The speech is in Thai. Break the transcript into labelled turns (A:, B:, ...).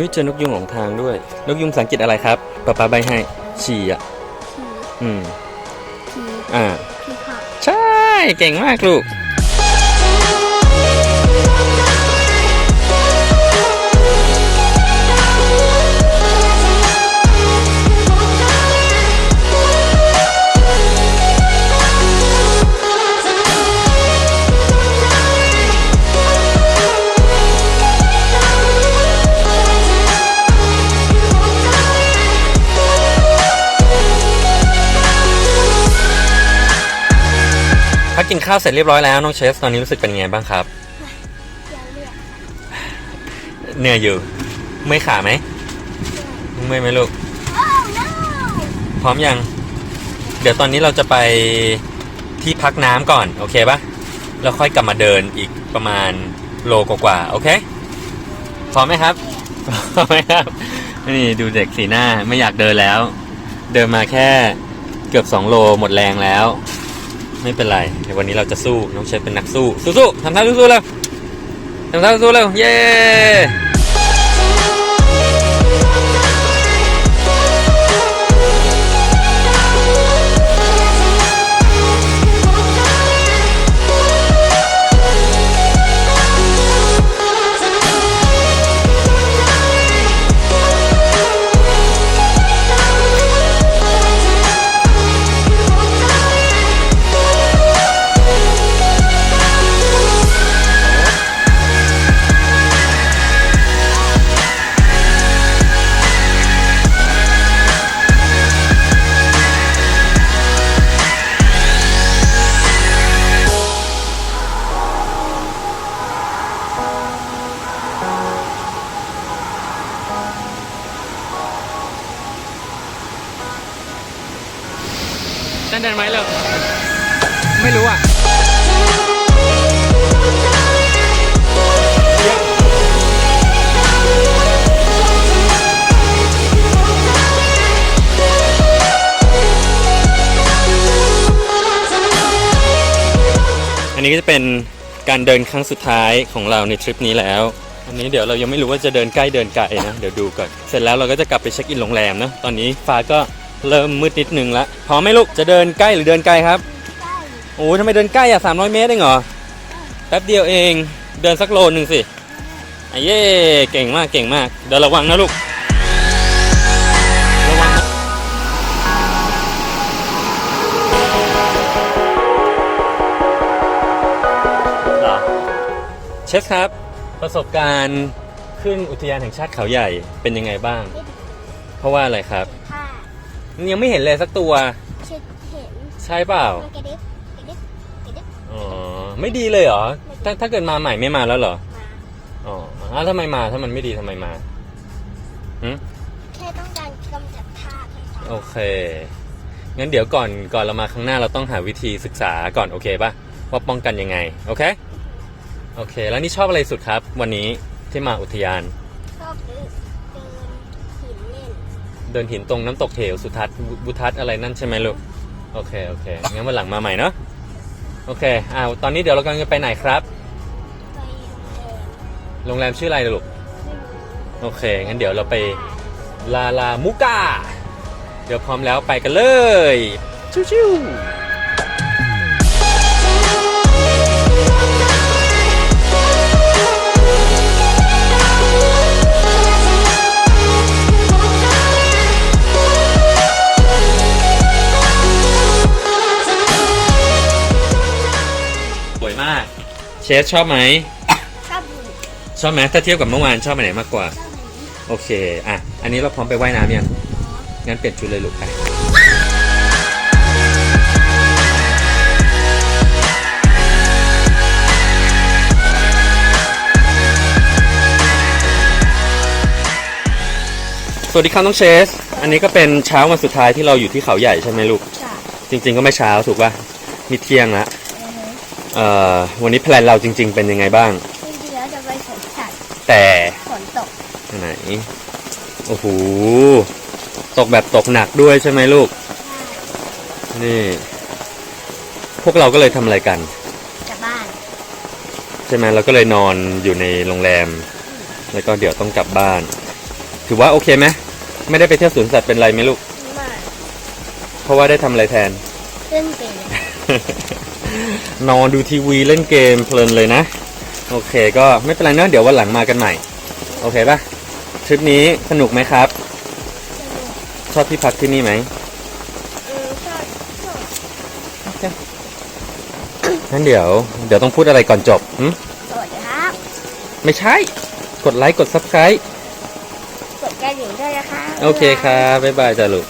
A: ฮ้ยเจอนกยุงหลงทางด้วย นกยุงสังเกตอะไรครับป๊าป๊าใบให้ฉี่อะ
B: ผี
A: อืม
B: ผี
A: อ่า
B: ผีค่ะ
A: ใช่ เก่งมากลูก กกินข้าวเสร็จเรียบร้อยแล้วน้องเชฟตอนนี้รู้สึกเป็นยังไงบ้างครับ
B: ยังเรียก
A: เหนื่อยอยู่เมื่อยขาไหมเมื่อยไหมลูก
B: โอ้ no
A: พร้อมยัง เดี๋ยวตอนนี้เราจะไปที่พักน้ำก่อน โอเคปะแล้วค่อยกลับมาเดินอีกประมาณโลกว่าๆโอเคพร้อมไหมครับพร้อมไหมครับนี่ดูเด็กสีหน้าไม่อยากเดินแล้ว เดินมาแค่เกือบ2โลหมดแรงแล้ว ไม่เป็นไรในววันนี้เราจะสู้น้องเชฟเป็นนักสู้สู้ๆทำท่าสู้ๆเร็วทำท่าสู้ๆเร็วเย้ เต้นเดินไหมเร็วไม่รู้อะอันนี้ก็จะเป็นการเดินครั้งสุดท้ายของเราในทริปนี้แล้ว อันนี้เดี๋ยวเรายังไม่รู้ว่าจะเดินใกล้เดินไกลนะ เดี๋ยวดูก่อน เสร็จแล้วเราก็จะกลับไปเช็คอินโรงแรมนะ ตอนนี้ฟ้าก็ เริ่มมืดนิดนึงละพร้อมไหมลูกจะเดินใกล้หรือเดินไกลครับ
B: ใกล้
A: โอ้ยทำไมเดินใกล้อะ300เมตรเองเหรอแป๊บเดียวเองเดินสักโลหนึ่งสิอะเย่เก่งมากเก่งมากเดี๋ยวระวังนะลูกระวังนะเหรอเชฟครับ ประสบการณ์ขึ้นอุทยานแห่งชาติเขาใหญ่เป็นยังไงบ้าง
B: ไม่ดี
A: เพราะว่าอะไรครับ
B: ค่ะ
A: ยังไม่เห็นเลยสักตัว
B: เช็ดเห็น
A: ใช่เปล่า
B: มันกระดิบกระดิบกระดิบ
A: อ๋อ ไม่ดีเลยเหรอ ถ้าถ้าเกิดมาใหม่ไม่มาแล้วเหรอ
B: มา
A: อ๋อแล้วทำไมมา ถ้ามันไม่ดีทำไมมาหึ
B: แค่ต้องการกำจัดธาตุให้ตาย
A: โอเค งั้นเดี๋ยวก่อน ก่อนเรามาข้างหน้าเราต้องหาวิธีศึกษาก่อนโอเคปะว่าป้องกันยังไง โอเค โอเค แล้วนี่ชอบอะไรสุดครับ วันนี้ที่มาอุทยาน
B: เดินหิน
A: ตรงน้ำตกเหวสุทัศน์บุทัศน์อะไรนั่นใช่ไหมลูก โอเค โอเค งั้นวันหลังมาใหม่เนาะ โอเคอ่าตอนนี้เดี๋ยวเรากำลังจะไปไหนครับ
B: ไปโรงแรม
A: ชื่ออะไรลูก โอเค งั้นเดี๋ยวเราไปลาลามุกา เดี๋ยวพร้อมแล้วไปกันเลย ชิวๆ เชฟชอบไหม
B: ชอบดู
A: ชอบไหมถ้าเทียบกับเมื่อวานชอบไปไหนมากกว่า
B: ชอบอันนี้
A: โอเค อะ อันนี้เราพร้อมไปว่ายน้ำยัง งั้นเปลี่ยนชุดเลยลูกไป สวัสดีครับน้องเชส อันนี้ก็เป็นเช้าวันสุดท้ายที่เราอยู่ที่เขาใหญ่ใช่ไหมลูก
B: จ้ะ
A: จริง ๆ ก็ไม่เช้าถูกป่ะ มีเที่ยงละ
B: อือฮึ
A: เอ่อวันนี้แพลนเราจริง ๆ เป็นยังไงบ้าง
B: จริงๆแล้วจะไปสวนสัตว์
A: แต่
B: ฝนตก
A: ไหนโอ้โหตกแบบตกหนักด้วยใช่ไหมลูก นี่ พวกเราก็เลยทำอะไรกัน
B: กลับบ้าน
A: ใช่ไหมเราก็เลยนอนอยู่ในโรงแรม แล้วก็เดี๋ยวต้องกลับบ้าน ถือว่าโอเคไหมไม่ได้ไปเที่ยวสวนสัตว์เป็นไรไหมลูก
B: ไม่
A: เพราะว่าได้ทำอะไรแทน
B: เล่นเกม
A: นอนดูทีวีเล่นเกมเพลินเลยนะ โอเคก็ไม่เป็นไรเนอะเดี๋ยววันหลังมากันใหม่ โอเคปะทริปนี้สนุกไหมครับ ชอบที่พักที่นี่ไหม
B: อืมชอบชอบ
A: งั้นเดี๋ยว เดี๋ยวต้องพูดอะไรก่อนจบหึ
B: สวัสดีครับ
A: ไม่ใช่ กดไลค์กด subscribe
B: กดกระดิ่งด้วยนะคะ
A: โอเคครับบ๊ายบายจ้าลูก